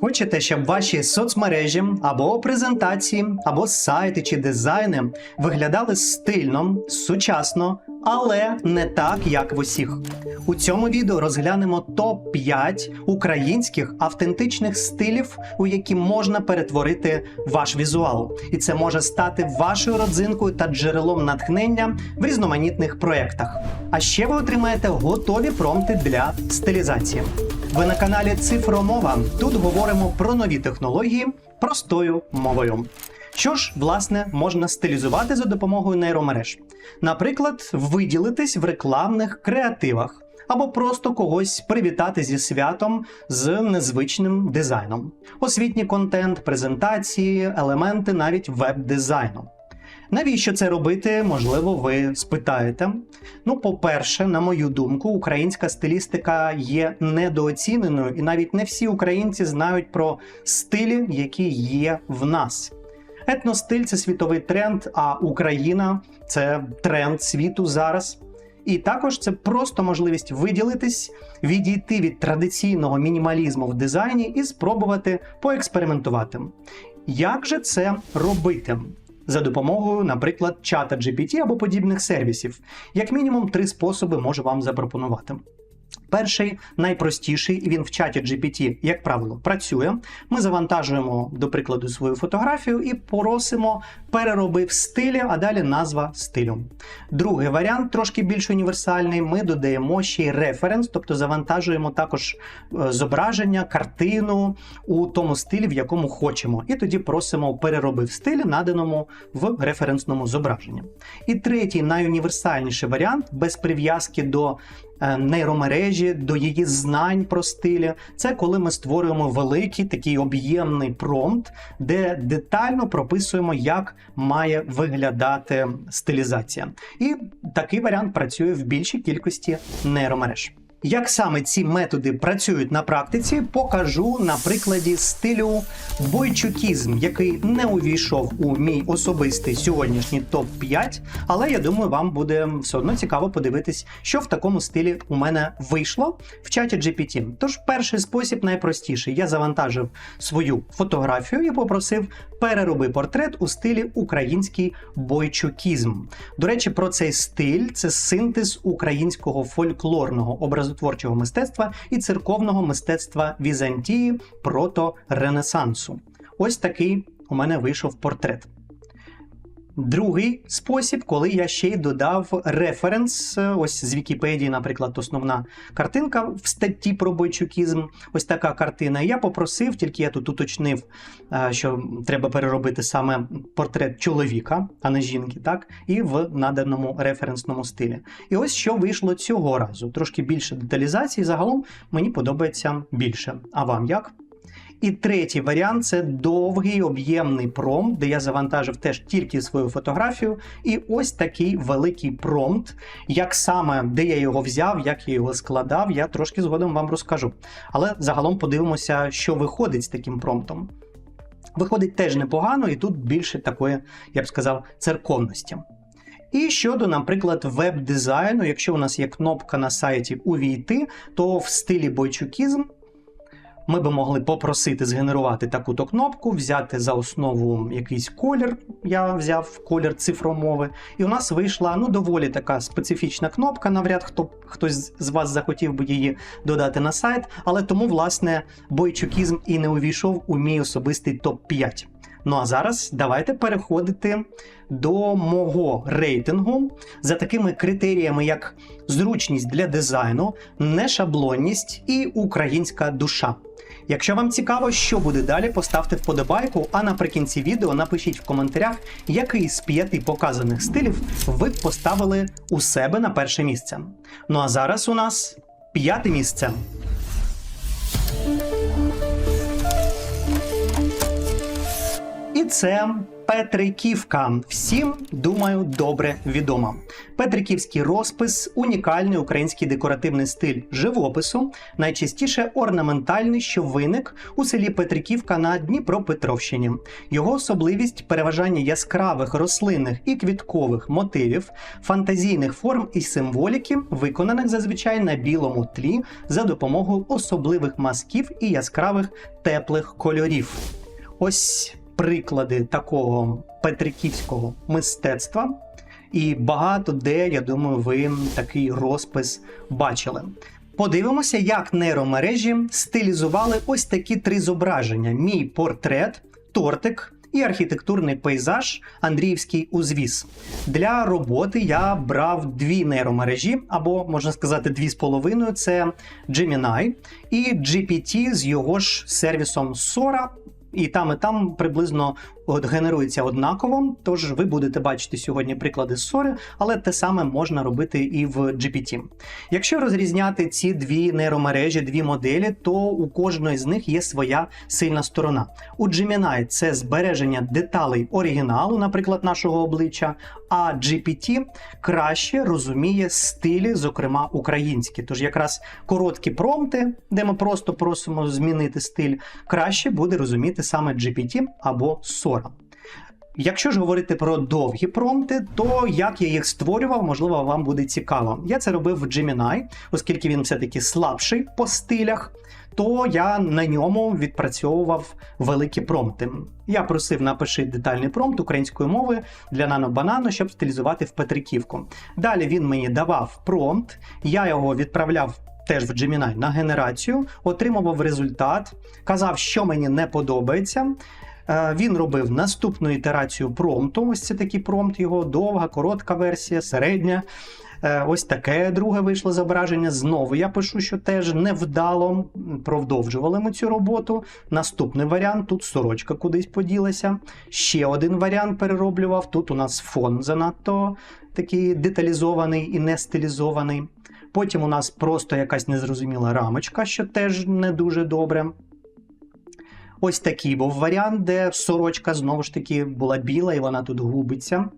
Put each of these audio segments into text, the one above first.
Хочете, щоб ваші соцмережі або презентації, або сайти чи дизайни виглядали стильно, сучасно, але не так, як в усіх. У цьому відео розглянемо топ 5 українських автентичних стилів, у які можна перетворити ваш візуал, і це може стати вашою родзинкою та джерелом натхнення в різноманітних проєктах. А ще ви отримаєте готові промпти для стилізації. Ви на каналі Цифромова. Тут говоримо про нові технології простою мовою. Що ж, власне, можна стилізувати за допомогою нейромереж. Наприклад, виділитись в рекламних креативах. Або просто когось привітати зі святом з незвичним дизайном, освітній контент, презентації, елементи навіть веб-дизайну. Навіщо це робити? Можливо, ви спитаєте. Ну, по-перше, на мою думку, українська стилістика є недооціненою, і навіть не всі українці знають про стилі, які є в нас. Етностиль це світовий тренд, а Україна це тренд світу зараз. І також це просто можливість виділитись, відійти від традиційного мінімалізму в дизайні і спробувати поекспериментувати. Як же це робити? За допомогою, наприклад, чата GPT або подібних сервісів. Як мінімум, три способи можу вам запропонувати. Перший найпростіший, він в чаті GPT, як правило, працює. Ми завантажуємо, до прикладу, свою фотографію і просимо перероби в стилі, а далі назва стилю. Другий варіант, трошки більш універсальний. Ми додаємо ще й референс, тобто завантажуємо також е, зображення, картину у тому стилі, в якому хочемо. І тоді просимо перероби в стилі, наданому в референсному зображенні. І третій, найуніверсальніший варіант без прив'язки до нейромережі, до її знань про стилі. Це коли ми створюємо великий такий об'ємний промпт, де детально прописуємо, як має виглядати стилізація. І такий варіант працює в більшій кількості нейромереж. Як саме ці методи працюють на практиці, покажу на прикладі стилю бойчукізм, який не увійшов у мій особистий сьогоднішній топ 5 але я думаю, вам буде все одно цікаво подивитись, що в такому стилі у мене вийшло в чаті GPT. Тож, перший спосіб найпростіший. Я завантажив свою фотографію і попросив перероби портрет у стилі український бойчукізм. До речі, про цей стиль це синтез українського фольклорного образотворчого мистецтва і церковного мистецтва Візантії прото-ренесансу. Ось такий у мене вийшов портрет. Другий спосіб, коли я ще й додав референс, е, ось з Вікіпедії, наприклад, основна картинка в статті про бойчукізм. Ось така картина. Я попросив, тільки я тут уточнив, е, що треба переробити саме портрет чоловіка, а не жінки, так, і в наданому референсному стилі. І ось що вийшло цього разу. Трошки більше деталізації. Загалом мені подобається більше. А вам як? І третій варіант це довгий об'ємний промпт, де я завантажив теж тільки свою фотографію. І ось такий великий промпт. Як саме де я його взяв, як я його складав, я трошки згодом вам розкажу. Але загалом подивимося, що виходить з таким промптом. Виходить теж непогано, і тут більше такої, я б сказав, церковності. І щодо, наприклад, веб-дизайну, якщо у нас є кнопка на сайті Увійти, то в стилі бойчукізм ми би могли попросити згенерувати таку-то кнопку, взяти за основу якийсь колір. Я взяв колір цифромови, і у нас вийшла ну доволі така специфічна кнопка. Навряд хто хтось з вас захотів би її додати на сайт, але тому, власне, бойчукізм і не увійшов у мій особистий топ 5 Ну а зараз давайте переходити до мого рейтингу за такими критеріями, як зручність для дизайну, нешаблонність і українська душа. Якщо вам цікаво, що буде далі, поставте вподобайку, а наприкінці відео напишіть в коментарях, який з п'яти показаних стилів ви б поставили у себе на перше місце. Ну а зараз у нас п'яте місце. Це Петриківка. Всім, думаю, добре відома. Петриківський розпис унікальний український декоративний стиль живопису, найчастіше орнаментальний, що виник у селі Петриківка на Дніпропетровщині. Його особливість переважання яскравих рослинних і квіткових мотивів, фантазійних форм і символіки, виконаних зазвичай на білому тлі за допомогою особливих мазків і яскравих теплих кольорів. Ось приклади такого петриківського мистецтва. І багато де, я думаю, ви такий розпис бачили. Подивимося, як нейромережі стилізували ось такі три зображення: мій портрет, тортик і архітектурний пейзаж Андріївський узвіз. Для роботи я брав дві нейромережі, або можна сказати, дві з половиною. Це Gemini і GPT з його ж сервісом Sora. І там, і там приблизно генерується однаково. Тож ви будете бачити сьогодні приклади з Sora, але те саме можна робити і в GPT. Якщо розрізняти ці дві нейромережі, дві моделі, то у кожної з них є своя сильна сторона. У Gemini це збереження деталей оригіналу, наприклад, нашого обличчя. А GPT краще розуміє стилі, зокрема українські. Тож якраз короткі промпти, де ми просто просимо змінити стиль, краще буде розуміти саме GPT або Sora. Якщо ж говорити про довгі промпти, то як я їх створював, можливо, вам буде цікаво. Я це робив в Gemini, оскільки він все-таки слабший по стилях, то я на ньому відпрацьовував великі промпти. Я просив напиши детальний промпт українською мовою для нано-банану, щоб стилізувати в Петриківку. Далі він мені давав промпт, я його відправляв. Теж в Gemini на генерацію, отримував результат, казав, що мені не подобається. Е, Він робив наступну ітерацію промпту. Ось це такий промпт, його довга, коротка версія, середня. Е, Ось таке друге вийшло зображення. Знову я пишу, що теж невдало продовжували ми цю роботу. Наступний варіант тут сорочка кудись поділася. Ще один варіант перероблював. Тут у нас фон занадто такий деталізований і не стилізований. Потім у нас просто якась незрозуміла рамочка, що теж не дуже добре. Ось такий був варіант, де сорочка знову ж таки була біла і вона тут губиться.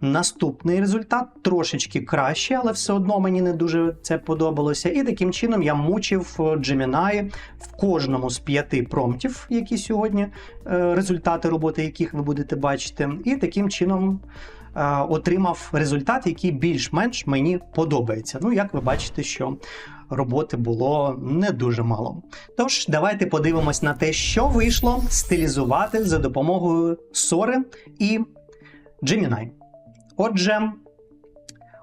Наступний результат трошечки краще, але все одно мені не дуже це подобалося. І таким чином я мучив Gemini в кожному з п'яти промптів, які сьогодні е, результати роботи, яких ви будете бачити. І таким чином е, отримав результат, який більш-менш мені подобається. Ну, як ви бачите, що роботи було не дуже мало. Тож, давайте подивимось на те, що вийшло стилізувати за допомогою Sora і Gemini. Отже,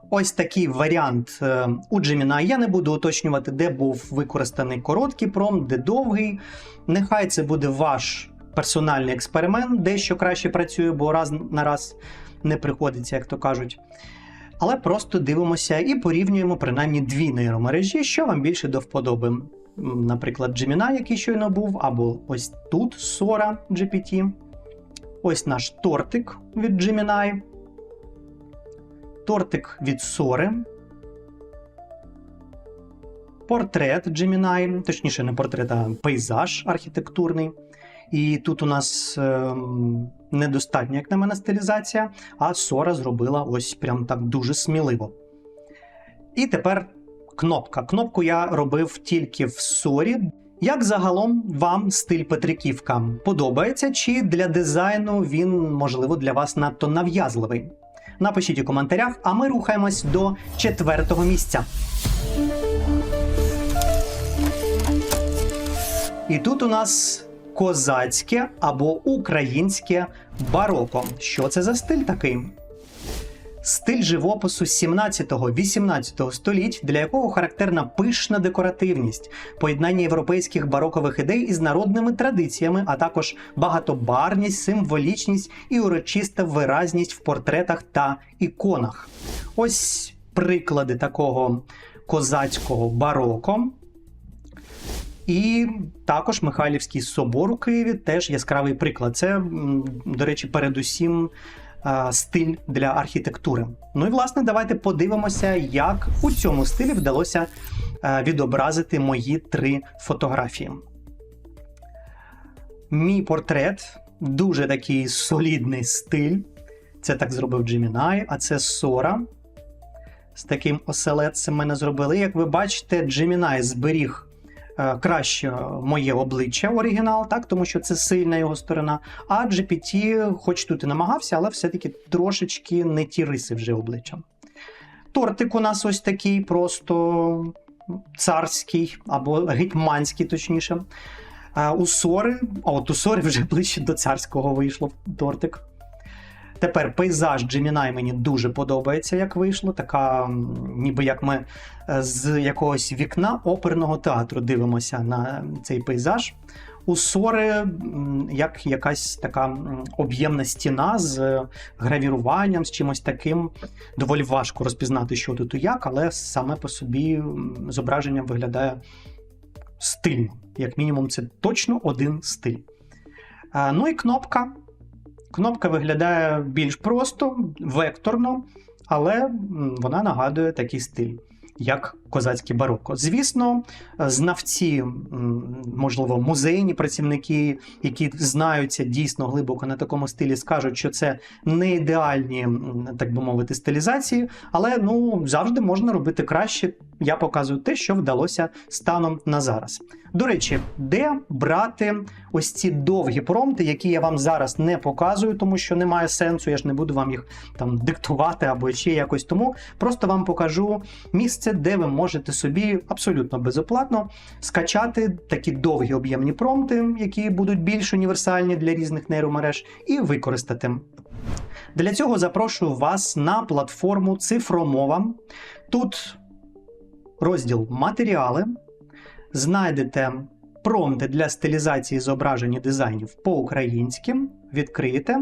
ось такий варіант е, у Gemini. Я не буду уточнювати, де був використаний короткий промпт, де довгий. Нехай це буде ваш персональний експеримент, дещо краще працює, бо раз на раз не приходиться, як то кажуть. Але просто дивимося і порівнюємо принаймні дві нейромережі, що вам більше до вподоби. Наприклад, Gemini, який щойно був, або ось тут Sora GPT. Ось наш тортик від Gemini. Тортик від Sora. Портрет Gemini, точніше, не портрет, а пейзаж архітектурний. І тут у нас ем, недостатня, як на мене, стилізація, а Sora зробила ось прям так дуже сміливо. І тепер кнопка. Кнопку я робив тільки в Сорі. Як загалом вам стиль Петриківка подобається, чи для дизайну він, можливо, для вас надто нав'язливий? Напишіть у коментарях, а ми рухаємось до четвертого місця. І тут у нас козацьке або українське бароко. Що це за стиль такий? Стиль живопису 17-18 століть, для якого характерна пишна декоративність, поєднання європейських барокових ідей із народними традиціями, а також багатобарність, символічність і урочиста виразність в портретах та іконах. Ось приклади такого козацького бароко. І також Михайлівський собор у Києві теж яскравий приклад. Це, до речі, передусім е, стиль для архітектури. Ну і власне, давайте подивимося, як у цьому стилі вдалося е, відобразити мої три фотографії. Мій портрет Дуже такий солідний стиль. Це так зробив Gemini, а це Sora. З таким оселедцем мене зробили. Як ви бачите, Gemini зберіг краще моє обличчя оригінал, так, тому що це сильна його сторона. А GPT, хоч тут і намагався, але все-таки трошечки не ті риси вже обличчя. Тортик у нас ось такий, просто царський або гетьманський, точніше. А у Сори, а от у Сори вже ближче до царського вийшло тортик. Тепер пейзаж Gemini мені дуже подобається, як вийшло. Така, ніби як ми е, з якогось вікна оперного театру дивимося на цей пейзаж. У Сори як якась така об'ємна стіна з гравіруванням, з чимось таким. Доволі важко розпізнати, що тут і як, але саме по собі зображення виглядає стильно. Як мінімум, це точно один стиль. Ну і кнопка. Кнопка виглядає більш просто, векторно, але вона нагадує такий стиль, як козацьке бароко. Звісно, знавці, можливо, музейні працівники, які знаються дійсно глибоко на такому стилі, скажуть, що це не ідеальні, так би мовити, стилізації, але ну завжди можна робити краще. Я показую те, що вдалося станом на зараз. До речі, де брати ось ці довгі промпти, які я вам зараз не показую, тому що немає сенсу, я ж не буду вам їх там диктувати або ще якось. Тому просто вам покажу місце, де ви можете собі абсолютно безоплатно скачати такі довгі об'ємні промпти, які будуть більш універсальні для різних нейромереж, і використати. Для цього запрошую вас на платформу Цифромова. Тут розділ матеріали. Знайдете промпти для стилізації зображень і дизайнів по-українськи, відкриєте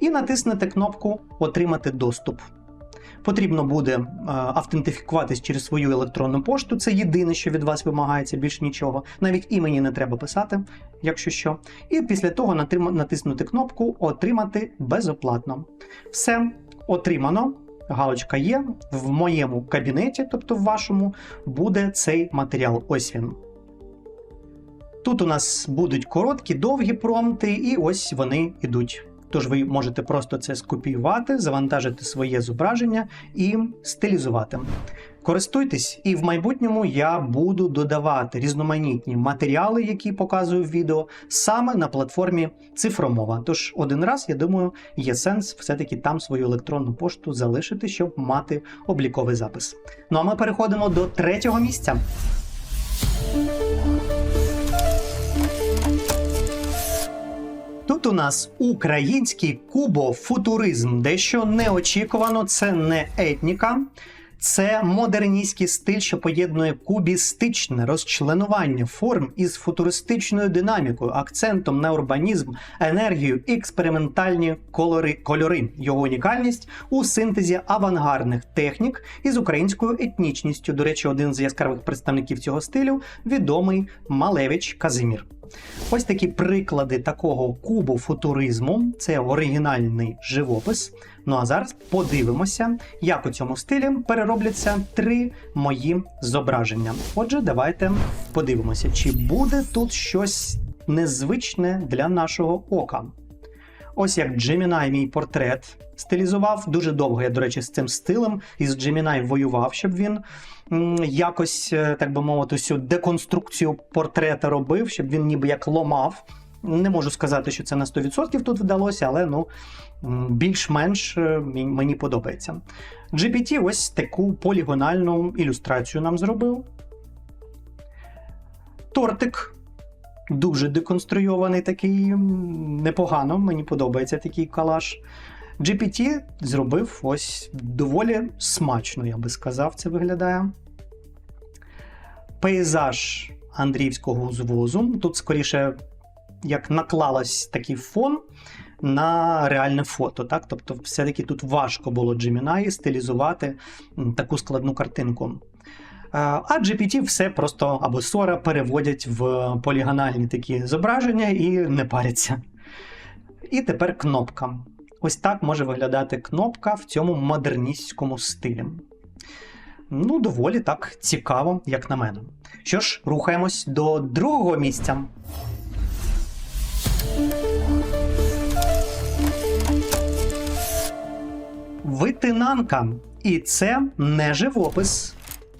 і натиснете кнопку Отримати доступ. Потрібно буде е, автентифікуватись через свою електронну пошту. Це єдине, що від вас вимагається, більш нічого. Навіть імені не треба писати, якщо що. І після того натиснути кнопку Отримати безоплатно. Все отримано. Галочка є. В моєму кабінеті, тобто в вашому, буде цей матеріал. Ось він. Тут у нас будуть короткі, довгі промпти, і ось вони йдуть. Тож ви можете просто це скопіювати, завантажити своє зображення і стилізувати. Користуйтесь, і в майбутньому я буду додавати різноманітні матеріали, які показую в відео, саме на платформі Цифромова. Тож один раз, я думаю, є сенс все-таки там свою електронну пошту залишити, щоб мати обліковий запис. Ну а ми переходимо до третього місця. У нас український кубофутуризм, дещо неочікувано, це не етніка. Це модерністський стиль, що поєднує кубістичне розчленування форм із футуристичною динамікою, акцентом на урбанізм, енергію і експериментальні кольори. кольори. Його унікальність у синтезі авангардних технік із українською етнічністю. До речі, один з яскравих представників цього стилю відомий Малевич Казимір. Ось такі приклади такого кубу футуризму Це оригінальний живопис. Ну а зараз подивимося, як у цьому стилі переробляться три мої зображення. Отже, давайте подивимося, чи буде тут щось незвичне для нашого ока. Ось як Gemini мій портрет стилізував. Дуже довго я, до речі, з цим стилем і з Gemini воював, щоб він якось, е, так би мовити, цю деконструкцію портрета робив, щоб він ніби як ломав. Не можу сказати, що це на 100% тут вдалося, але ну більш-менш е, мені подобається. GPT ось таку полігональну ілюстрацію нам зробив. Тортик дуже деконструйований, такий непогано. Мені подобається такий калаш. GPT зробив ось доволі смачно, я би сказав, це виглядає. Пейзаж Андріївського узвозу. Тут скоріше як наклалось такий фон на реальне фото. Так? Тобто, все-таки тут важко було Gemini стилізувати таку складну картинку. Е, а GPT все просто або Сора переводять в полігональні такі зображення і не паряться. І тепер кнопка. Ось так може виглядати кнопка в цьому модерністському стилі. Ну, доволі так цікаво, як на мене. Що ж, рухаємось до другого місця. Витинанка. І це не живопис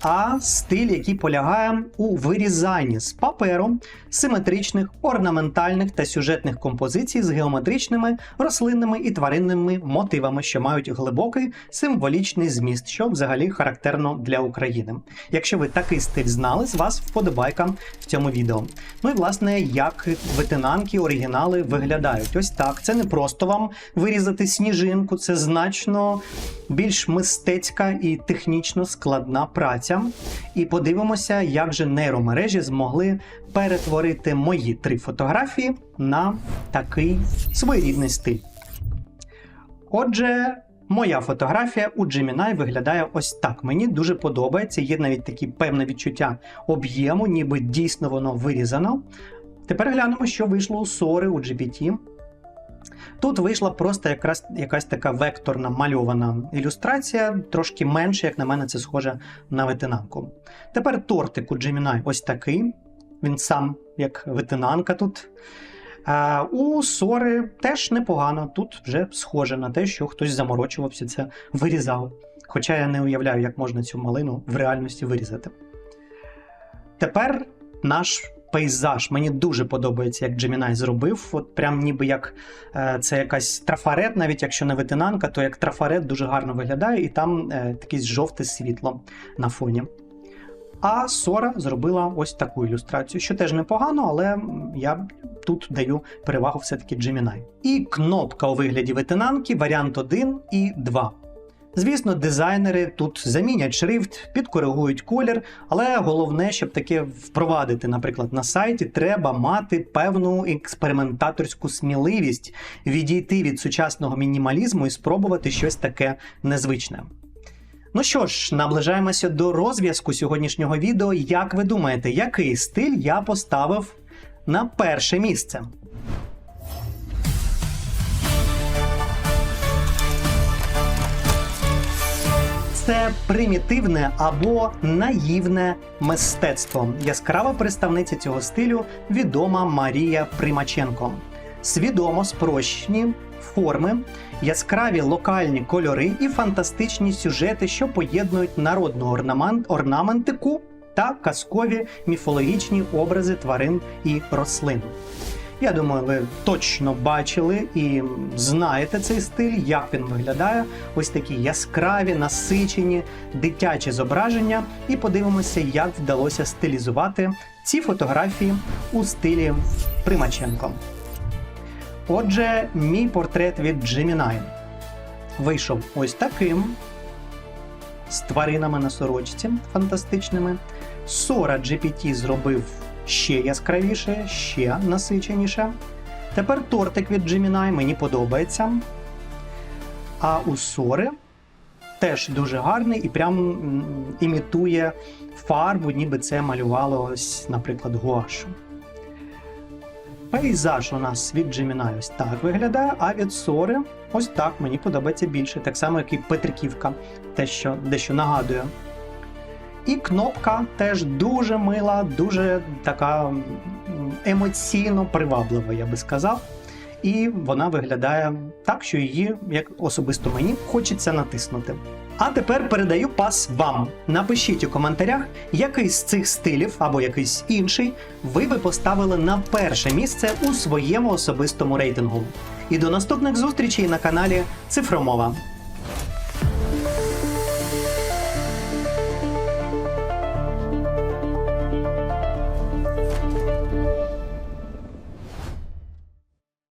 а стиль, який полягає у вирізанні з паперу симетричних, орнаментальних та сюжетних композицій з геометричними, рослинними і тваринними мотивами, що мають глибокий символічний зміст, що взагалі характерно для України. Якщо ви такий стиль знали, з вас вподобайка в цьому відео. Ну і власне, як витинанки, оригінали виглядають. Ось так. Це не просто вам вирізати сніжинку, це значно більш мистецька і технічно складна праця. І подивимося, як же нейромережі змогли перетворити мої три фотографії на такий своєрідний стиль. Отже, моя фотографія у Gemini виглядає ось так. Мені дуже подобається. Є навіть такі певне відчуття об'єму, ніби дійсно воно вирізано. Тепер глянемо, що вийшло у Сори у GPT. Тут вийшла просто якраз якась така векторна мальована ілюстрація, трошки менше, як на мене, це схоже на ветенанку. Тепер тортик у Gemini ось такий. Він сам як ветенанка тут. А у Сори теж непогано. Тут вже схоже на те, що хтось заморочувався це вирізав. Хоча я не уявляю, як можна цю малину в реальності вирізати. Тепер наш пейзаж. Мені дуже подобається, як Gemini зробив. От прям ніби як е, це якась трафарет, навіть якщо не ветенанка, то як трафарет дуже гарно виглядає, і там е, якесь жовте світло на фоні. А Сора зробила ось таку ілюстрацію, що теж непогано, але я тут даю перевагу все-таки Gemini. І кнопка у вигляді ветенанки, варіант 1 і 2. Звісно, дизайнери тут замінять шрифт, підкоригують колір, але головне, щоб таке впровадити, наприклад, на сайті, треба мати певну експериментаторську сміливість, відійти від сучасного мінімалізму і спробувати щось таке незвичне. Ну що ж, наближаємося до розв'язку сьогоднішнього відео. Як ви думаєте, який стиль я поставив на перше місце? Це примітивне або наївне мистецтво. Яскрава представниця цього стилю відома Марія Примаченко. Свідомо спрощені форми, яскраві локальні кольори і фантастичні сюжети, що поєднують народну орнамент, орнаментику та казкові міфологічні образи тварин і рослин. Я думаю, ви точно бачили і знаєте цей стиль, як він виглядає. Ось такі яскраві, насичені, дитячі зображення. І подивимося, як вдалося стилізувати ці фотографії у стилі Примаченко. Отже, мій портрет від Gemini вийшов ось таким. З тваринами на сорочці фантастичними. Сора GPT зробив ще яскравіше, ще насиченіше. Тепер тортик від Gemini мені подобається. А у Сори теж дуже гарний і прям імітує фарбу, ніби це малювало ось, наприклад, гуашу. Пейзаж у нас від Gemini ось так виглядає, а від Сори ось так мені подобається більше, так само, як і Петриківка, те, що дещо нагадує. І кнопка теж дуже мила, дуже така емоційно приваблива, я би сказав. І вона виглядає так, що її, як особисто мені, хочеться натиснути. А тепер передаю пас вам. Напишіть у коментарях, який з цих стилів або якийсь інший ви би поставили на перше місце у своєму особистому рейтингу. І до наступних зустрічей на каналі Цифромова.